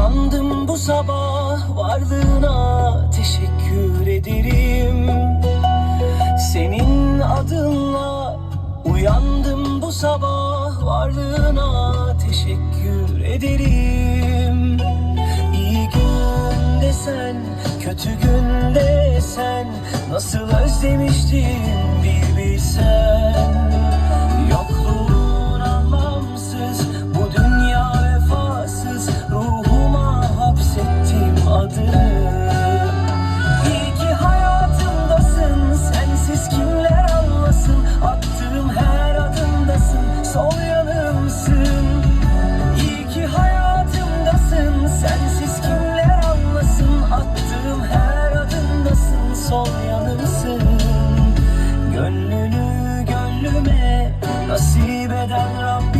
Uyandım bu sabah varlığına teşekkür ederim. Senin adınla uyandım bu sabah varlığına teşekkür ederim. İyi günde sen, kötü günde sen Nasıl özlemiştim gönlüme nasip eden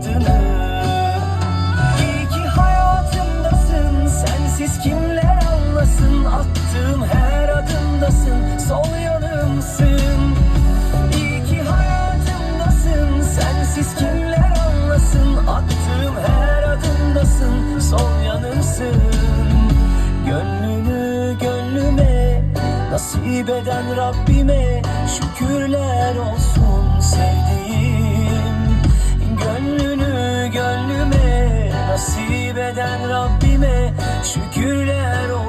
adını İyi ki hayatımdasın, sensiz kimler anlasın? Attığım her adımdasın, sol yanımsın. İyi ki hayatımdasın, sensiz kimler anlasın? Attığım her adımdasın, sol yanımsın. Gönlünü gönlüme nasip eden Rabbime Şükürler eden Rabbime Şükürler olsun